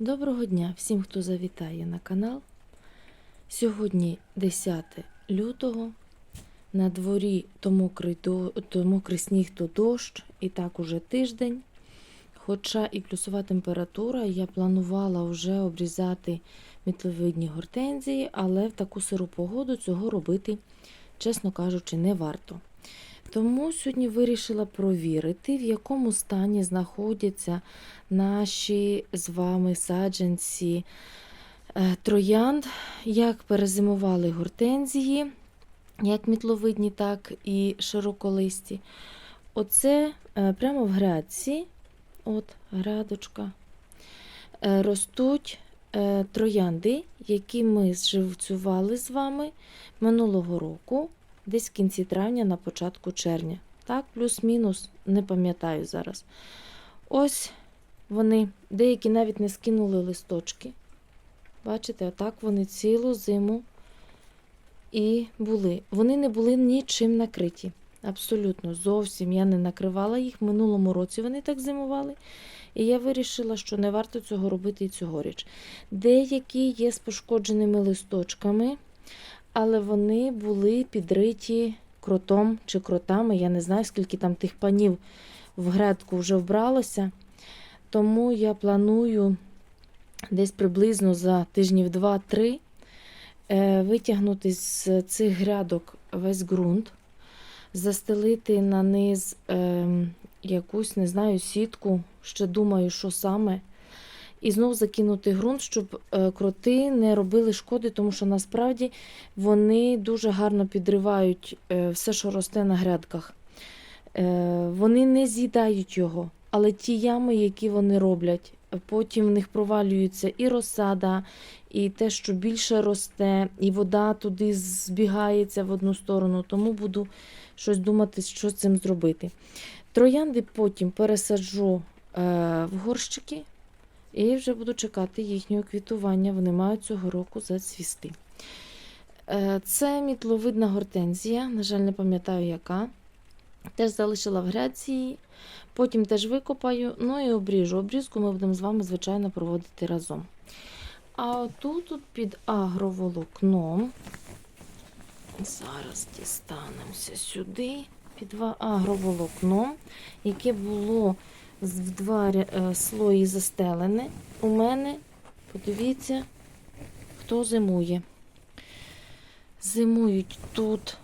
Доброго дня всім, хто завітає на канал. Сьогодні 10 лютого. На дворі то мокрий, то мокрий сніг, то дощ, і так уже тиждень. Хоча і плюсова температура, я планувала вже обрізати мітловидні гортензії, але в таку сиру погоду цього робити, чесно кажучи, не варто. Тому сьогодні вирішила провірити, в якому стані знаходяться наші з вами саджанці е, троянд, як перезимували гортензії, як мітловидні, так і широколисті. Оце е, прямо в грядці, от грядочка, е, ростуть троянди, які ми зживцювали з вами минулого року, десь в кінці травня, на початку червня. Так, плюс-мінус, не пам'ятаю зараз. Ось вони, деякі навіть не скинули листочки. Бачите, отак вони цілу зиму і були. Вони не були нічим накриті. Абсолютно, зовсім я не накривала їх. Минулому році вони так зимували. І я вирішила, що не варто цього робити і цьогоріч. Деякі є з пошкодженими листочками, але вони були підриті кротом чи кротами. Я не знаю, скільки там тих панів в грядку вже вбралося. Тому я планую десь приблизно за тижнів 2-3 е, витягнути з цих грядок весь ґрунт, застелити на низ е, якусь, не знаю, сітку, ще думаю, що саме. І знов закинути ґрунт, щоб е, кроти не робили шкоди, тому що насправді вони дуже гарно підривають е, все, що росте на грядках. Е, Вони не з'їдають його, але ті ями, які вони роблять, потім в них провалюється і розсада, і те, що більше росте, і вода туди збігається в одну сторону. Тому буду щось думати, що з цим зробити. Троянди потім пересаджу в горщики. І вже буду чекати їхнього квітування. Вони мають цього року зацвісти. Е, Це мітловидна гортензія, на жаль, не пам'ятаю, яка. Теж залишила в гряці. Потім теж викопаю, ну і обріжу. Обрізку ми будемо з вами, звичайно, проводити разом. А отут тут під агроволокном. Зараз дістанемося сюди. Під агроволокном, яке було в два е, слої застелене. У мене, подивіться, хто зимує. Зимують тут,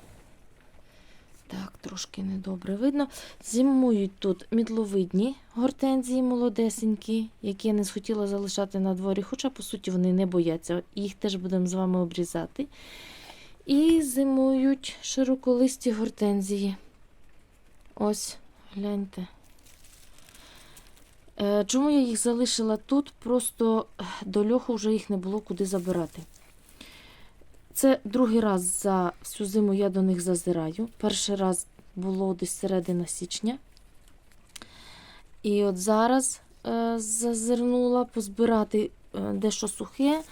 так, трошки недобре видно. Зимують тут мідловидні гортензії молодесенькі, які я не схотіла залишати на дворі, хоча, по суті, вони не бояться. Їх теж будемо з вами обрізати. І зимують широколисті гортензії. Ось, гляньте. Е, Чому я їх залишила тут? Просто до льоху вже їх не було куди забирати. Це другий раз за всю зиму я до них зазираю. Перший раз було десь середина січня. І от зараз е, зазирнула позбирати е, дещо сухе,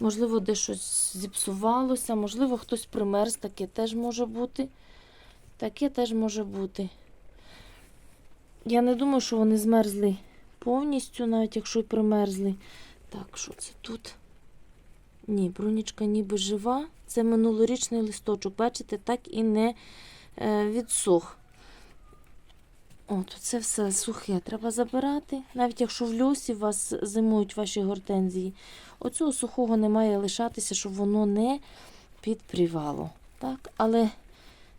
можливо, дещо зіпсувалося, можливо, хтось примерз, таке теж може бути. Таке теж може бути. Я не думаю, що вони змерзли повністю, навіть якщо й примерзли. Так, що це тут? Ні, брунічка ніби жива. Це минулорічний листочок, бачите, так і не е, відсох. От, це все сухе треба забирати. Навіть якщо в льосі вас зимують ваші гортензії, оцього сухого не має лишатися, щоб воно не підпрівало. Так? Але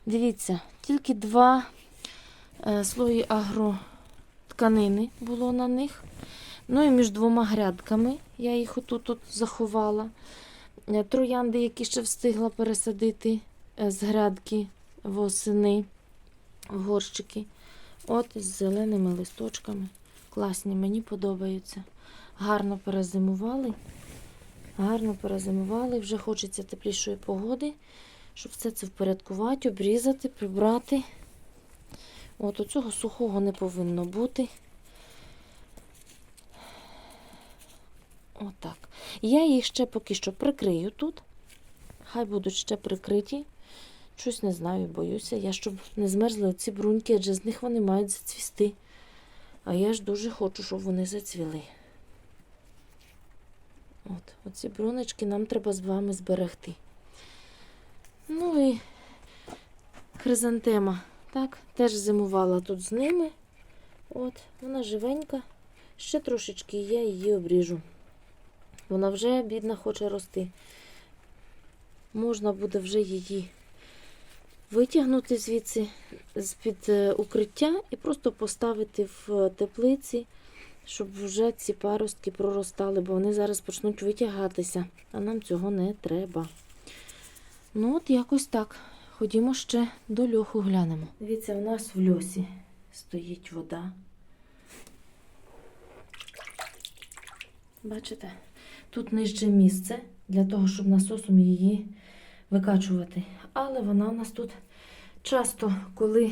дивіться, тільки два е, слої агро тканини було на них. Ну і між двома грядками я їх отут -от заховала. Е, Троянди, які ще встигла пересадити е, з грядки восени в горщики. От з зеленими листочками. Класні, мені подобаються. Гарно перезимували. Гарно перезимували. Вже хочеться теплішої погоди, щоб все це впорядкувати, обрізати, прибрати. От оцього сухого не повинно бути. Отак. Я їх ще поки що прикрию тут. Хай будуть ще прикриті. Щось не знаю, боюся. Я щоб не змерзли оці бруньки, адже з них вони мають зацвісти. А я ж дуже хочу, щоб вони зацвіли. От, оці бруночки нам треба з вами зберегти. Ну і хризантема, так, теж зимувала тут з ними. От, вона живенька. Ще трошечки я її обріжу. Вона вже, бідна, хоче рости. Можна буде вже її витягнути звідси з-під е, укриття і просто поставити в е, теплиці, щоб вже ці паростки проростали, бо вони зараз почнуть витягатися, а нам цього не треба. Ну, от якось так. Ходімо ще до льоху глянемо. Дивіться, у нас в льосі стоїть вода. Бачите? Тут нижче місце для того, щоб насосом її викачувати. Але вона у нас тут часто, коли,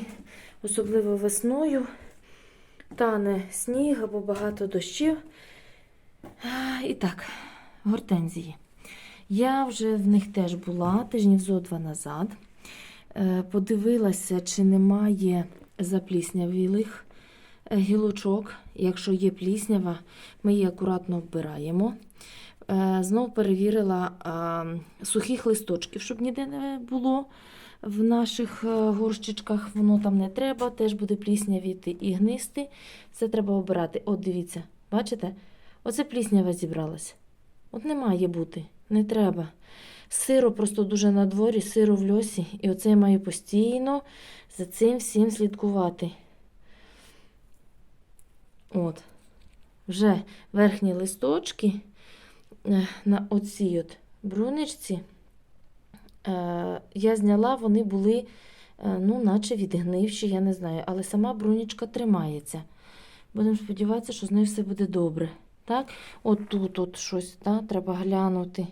особливо весною, тане сніг або багато дощів. І так, гортензії. Я вже в них теж була тижнів зо два назад. Е, Подивилася, чи немає запліснявілих е, гілочок. Якщо є пліснява, ми її акуратно вбираємо. Е, Знов перевірила сухих листочків, щоб ніде не було в наших горщичках. Воно там не треба, теж буде пліснявіти і гнисти. Це треба обирати. От дивіться, бачите? Оце пліснява зібралась. От не має бути, не треба. Сиро просто дуже на дворі, сиро в льосі. І оце я маю постійно за цим всім слідкувати. От. Вже верхні листочки е, на оцій от бруничці е, я зняла, вони були, е, ну, наче відгнивші, я не знаю, але сама брунічка тримається. Будемо сподіватися, що з нею все буде добре. Так? От тут от щось да, треба глянути.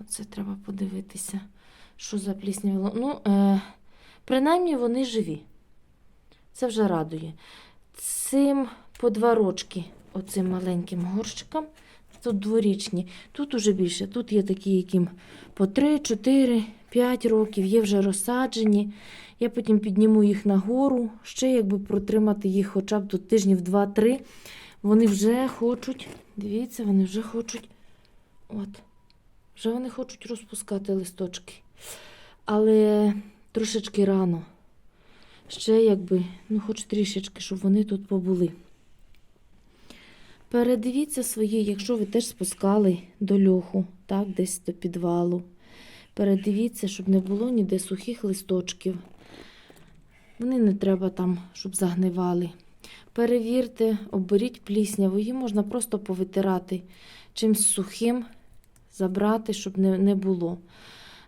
Оце треба подивитися, що за пліснявило. Ну, е, принаймні вони живі. Це вже радує. Цим по два рочки, оцим маленьким горщикам, тут дворічні, тут уже більше. Тут є такі, яким по 3, 4, 5 років, є вже розсаджені. Я потім підніму їх нагору, ще якби протримати їх хоча б до тижнів 2-3. Вони вже хочуть, дивіться, вони вже хочуть. От. Вже вони хочуть розпускати листочки. Але трошечки рано. Ще якби, ну хоч трішечки, щоб вони тут побули. Передивіться свої, якщо ви теж спускали до льоху, так, десь до підвалу. Передивіться, щоб не було ніде сухих листочків. Вони не треба там, щоб загнивали. Перевірте, оберіть плісняву, її можна просто повитирати чимсь сухим, забрати, щоб не, не було.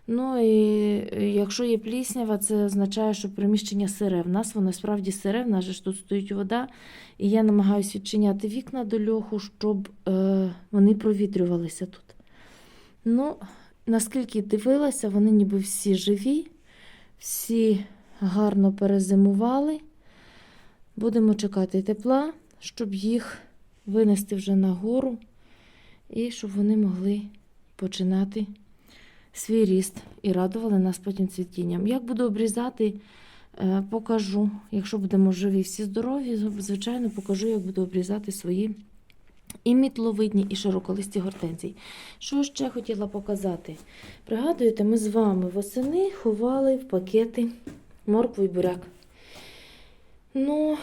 Ну і якщо є пліснява, це означає, що приміщення сире. В нас воно справді сире, в нас же тут стоїть вода, і я намагаюся відчиняти вікна до льоху, щоб е, вони провітрювалися тут. Ну, наскільки дивилася, вони ніби всі живі, всі гарно перезимували. Будемо чекати тепла, щоб їх винести вже нагору і щоб вони могли починати свій ріст і радували нас потім цвітінням. Як буду обрізати, е, покажу. Якщо будемо живі всі здорові, звичайно, покажу, як буду обрізати свої і мітловидні, і широколисті гортензії. Що ще хотіла показати? Пригадуєте, ми з вами восени ховали в пакети моркву і буряк. Ну,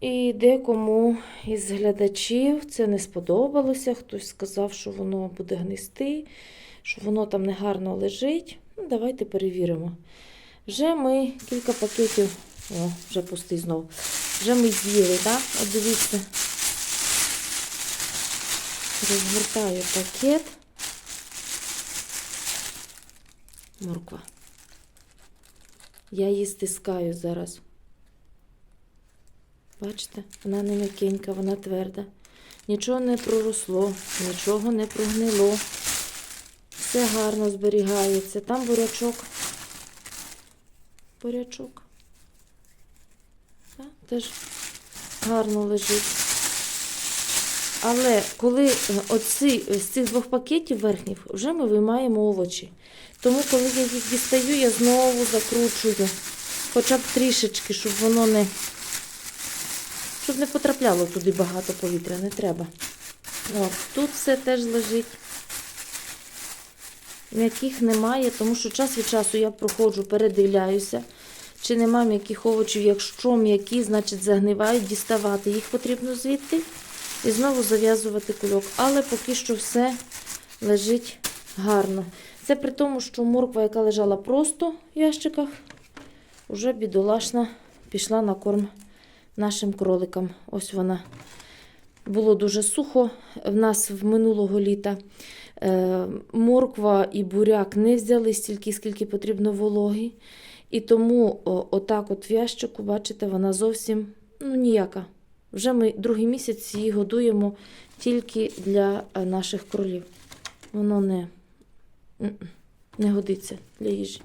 і декому із глядачів це не сподобалося. Хтось сказав, що воно буде гнисти, що воно там негарно лежить. Ну, давайте перевіримо. Вже ми кілька пакетів, о, вже пустий знов. Вже ми з'їли, так? От дивіться. Розгортаю пакет. Морква. Я її стискаю зараз. Бачите, вона не м'якенька, вона тверда. Нічого не проросло, нічого не прогнило. Все гарно зберігається. Там бурячок. Бурячок. Так, теж гарно лежить. Але коли е, оці, з цих двох пакетів верхніх вже ми виймаємо овочі. Тому, коли я їх дістаю, я знову закручую. Хоча б трішечки, щоб воно не. Щоб не потрапляло туди багато повітря, не треба. От, тут все теж лежить. М'яких немає, тому що час від часу я проходжу, передивляюся, чи нема м'яких овочів. Якщо м'які, значить загнивають, діставати їх потрібно звідти і знову зав'язувати кульок. Але поки що все лежить гарно. Це при тому, що морква, яка лежала просто в ящиках, вже бідолашна пішла на корм нашим кроликам. Ось вона. Було дуже сухо в нас в минулого літа. Е, морква і буряк не взяли стільки, скільки потрібно вологи. І тому отак от в ящику, бачите, вона зовсім ну, ніяка. Вже ми другий місяць її годуємо тільки для е, наших кролів. Воно не, не годиться для їжі.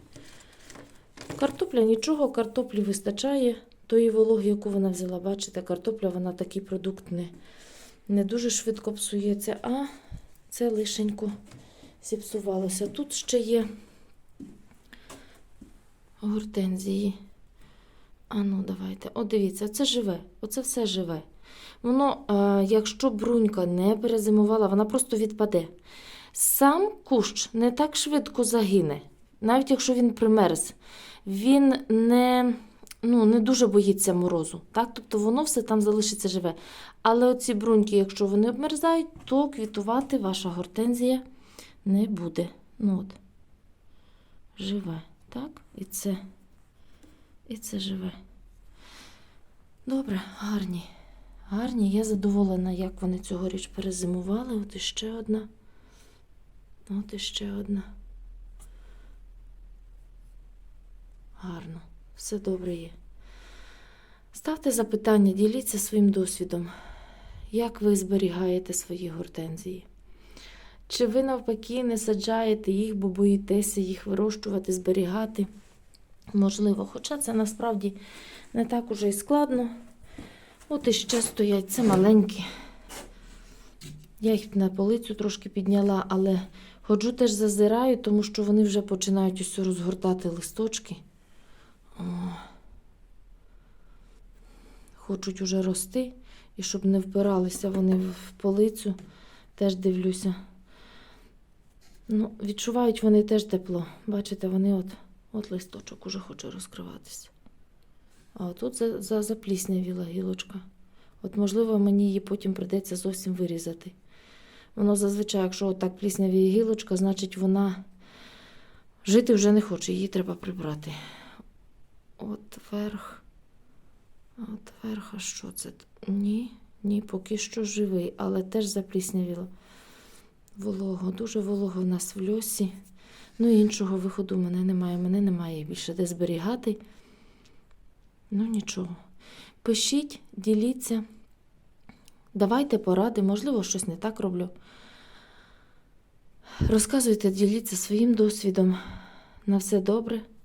Картопля нічого, картоплі вистачає. Тої вологи, яку вона взяла, бачите, картопля, вона такий продукт не, не дуже швидко псується, а це лишенько зіпсувалося. Тут ще є гортензії. А ну, давайте. О, дивіться, це живе. Оце все живе. Воно, е, якщо брунька не перезимувала, вона просто відпаде. Сам кущ не так швидко загине, навіть якщо він примерз. Він не, ну, не дуже боїться морозу. Так? Тобто воно все там залишиться живе. Але оці бруньки, якщо вони обмерзають, то квітувати ваша гортензія не буде. Ну от. Живе. Так? І це. І це живе. Добре, гарні. Гарні. Я задоволена, як вони цьогоріч перезимували. От іще одна. От іще одна. Гарно. Все добре є. Ставте запитання, діліться своїм досвідом. Як ви зберігаєте свої гортензії? Чи ви навпаки не саджаєте їх, бо боїтеся їх вирощувати, зберігати? Можливо, хоча це насправді не так уже і складно. От іще стоять, це маленькі. Я їх на полицю трошки підняла, але ходжу теж зазираю, тому що вони вже починають ось розгортати листочки. Хочуть уже рости, і щоб не впиралися вони в полицю, теж дивлюся. Ну, відчувають вони теж тепло. Бачите, вони от, от листочок уже хоче розкриватися. А тут за, за, запліснявіла гілочка. От, можливо, мені її потім прийдеться зовсім вирізати. Воно зазвичай, якщо отак пліснявіє гілочка, значить вона жити вже не хоче, її треба прибрати. От верх. От верх, а що це? Ні, ні, поки що живий, але теж запліснявіло. Волого, дуже волого в нас в льосі. Ну, іншого виходу в мене немає. Мене немає більше де зберігати. Ну, нічого. Пишіть, діліться, давайте поради, можливо, щось не так роблю. Розказуйте, діліться своїм досвідом. На все добре,